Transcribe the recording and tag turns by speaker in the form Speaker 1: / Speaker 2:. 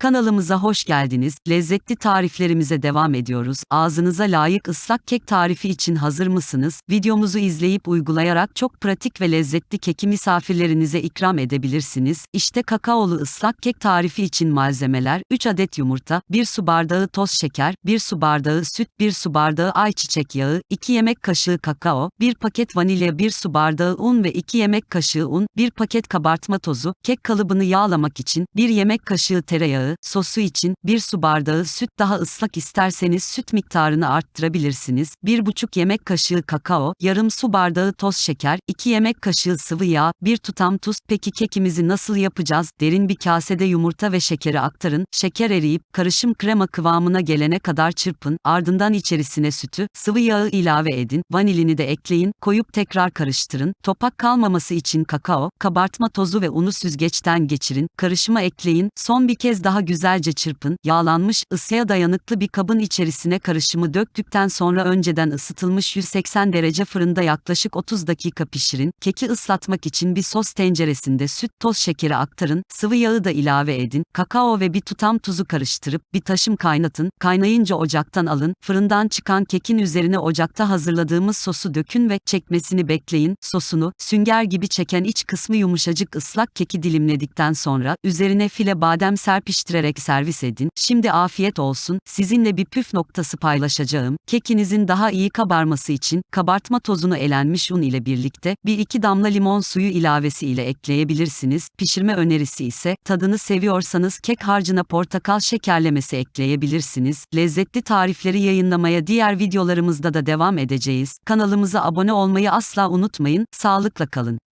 Speaker 1: Kanalımıza hoş geldiniz. Lezzetli tariflerimize devam ediyoruz. Ağzınıza layık ıslak kek tarifi için hazır mısınız? Videomuzu izleyip uygulayarak çok pratik ve lezzetli keki misafirlerinize ikram edebilirsiniz. İşte kakaolu ıslak kek tarifi için malzemeler: 3 adet yumurta, 1 su bardağı toz şeker, 1 su bardağı süt, 1 su bardağı ayçiçek yağı, 2 yemek kaşığı kakao, 1 paket vanilya, 1 su bardağı un ve 2 yemek kaşığı un, 1 paket kabartma tozu, kek kalıbını yağlamak için 1 yemek kaşığı tereyağı, sosu için 1 su bardağı süt daha ıslak isterseniz süt miktarını arttırabilirsiniz. 1,5 yemek kaşığı kakao, yarım su bardağı toz şeker, 2 yemek kaşığı sıvı yağ, 1 tutam tuz. Peki kekimizi nasıl yapacağız? Derin bir kasede yumurta ve şekeri aktarın. Şeker eriyip karışım krema kıvamına gelene kadar çırpın. Ardından içerisine sütü, sıvı yağı ilave edin. Vanilini de ekleyin. Koyup tekrar karıştırın. Topak kalmaması için kakao, kabartma tozu ve unu süzgeçten geçirin. Karışıma ekleyin. Son bir kez daha güzelce çırpın. Yağlanmış, ısıya dayanıklı bir kabın içerisine karışımı döktükten sonra önceden ısıtılmış 180 derece fırında yaklaşık 30 dakika pişirin. Keki ıslatmak için bir sos tenceresinde süt, toz şekeri aktarın. Sıvı yağı da ilave edin. Kakao ve bir tutam tuzu karıştırıp bir taşım kaynatın. Kaynayınca ocaktan alın. Fırından çıkan kekin üzerine ocakta hazırladığımız sosu dökün ve çekmesini bekleyin. Sosunu sünger gibi çeken iç kısmı yumuşacık ıslak keki dilimledikten sonra üzerine file badem serpiştirerek servis edin. Şimdi afiyet olsun. Sizinle bir püf noktası paylaşacağım. Kekinizin daha iyi kabarması için kabartma tozunu elenmiş un ile birlikte 1-2 damla limon suyu ilavesi ile ekleyebilirsiniz. Pişirme önerisi ise tadını seviyorsanız kek harcına portakal şekerlemesi ekleyebilirsiniz. Lezzetli tarifleri yayınlamaya diğer videolarımızda da devam edeceğiz. Kanalımıza abone olmayı asla unutmayın. Sağlıkla kalın.